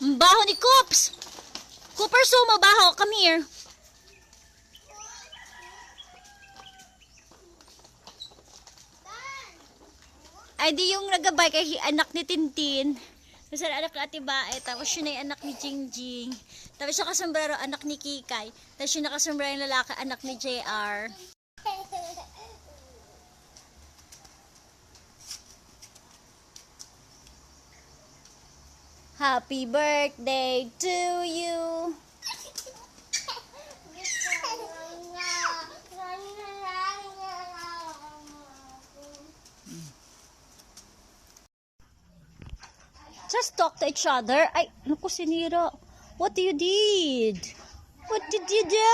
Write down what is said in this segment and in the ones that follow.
ni Coops. Cooper, sumo, baho. Come here. Ay, di yung nagabay kay anak ni Tintin. Kasi anak ni Ate Bae, tapos yun ay anak ni Jingjing. Tapos yung kasombrero, anak ni Kikay. Tapos yung nakasombrero yung lalaki, anak ni JR. Happy birthday to you. Just talk to each other. Ay, naku, sinira. What did you did? What did you do?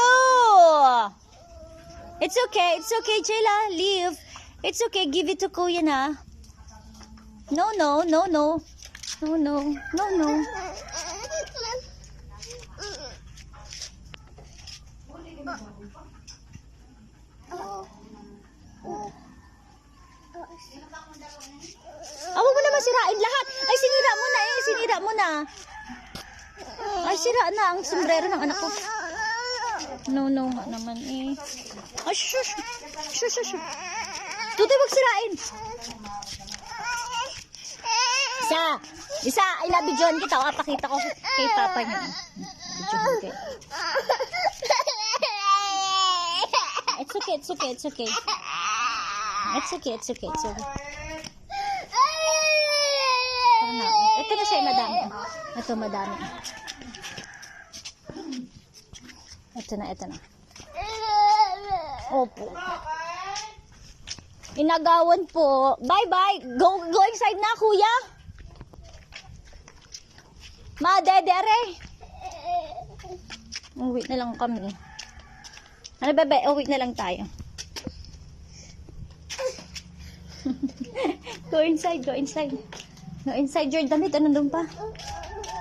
It's okay. It's okay, Jayla. Leave. It's okay. Give it to Kuya na. No, no, no, no. No, no. No, no. Ah, huwag mo naman sirain lahat. Ay, sinira mo na eh. Sinira mo na. Ay, sira na ang sombrero ng anak ko. No, no nga naman eh. Ay, shush. Shush, shush. Tutoy, wag sirain. Isa. Isa. I love you, John. Kita. Papakita ko kay papa niya. John, okay. It's okay, it's okay, it's okay. It's okay, it's okay, it's okay. Ito na siya, madami. Ito, madami. Ito na, ito na. Opo. Inagawan po. Bye-bye. Go, go inside na, kuya. Ma, dede, are. Uwi na lang kami. Ano, bebe? Uwi na lang tayo. go inside, go inside. Go inside your damit. Ano doon pa?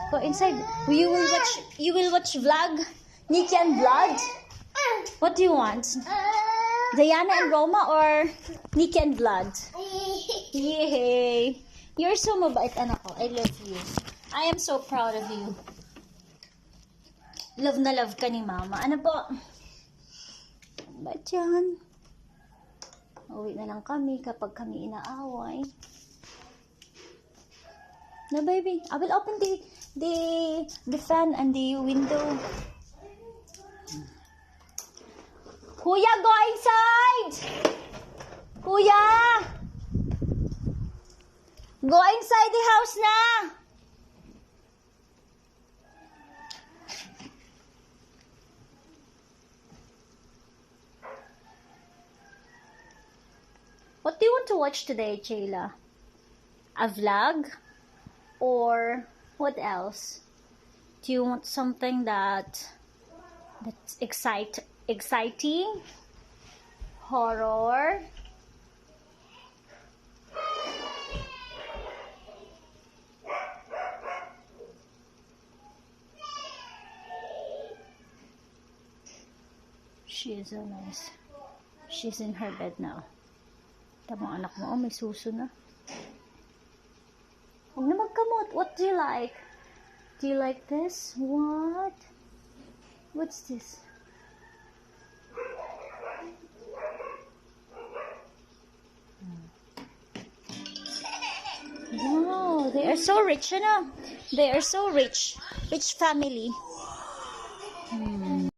Go inside. You will watch, you will watch vlog? Nikki and Blood? What do you want? Diana and Roma or Nikki and Blood? Yay! You're so mabait, anak ko. I love you. I am so proud of you. Love na love ka ni mama. Ano po? Ba't yan? Uwi na lang kami kapag kami inaaway. No, baby. I will open the the the fan and the window. Kuya, go inside! Kuya! Go inside the house na! Do you want to watch today, Chayla? A vlog? Or what else? Do you want something that that's excite exciting? Horror? She is so nice. She's in her bed now. Tama anak mo, oh, may suso na. Huwag na magkamot. What do you like? Do you like this? What? What's this? Wow, they are so rich, ano? They are so rich. Rich family. Hmm.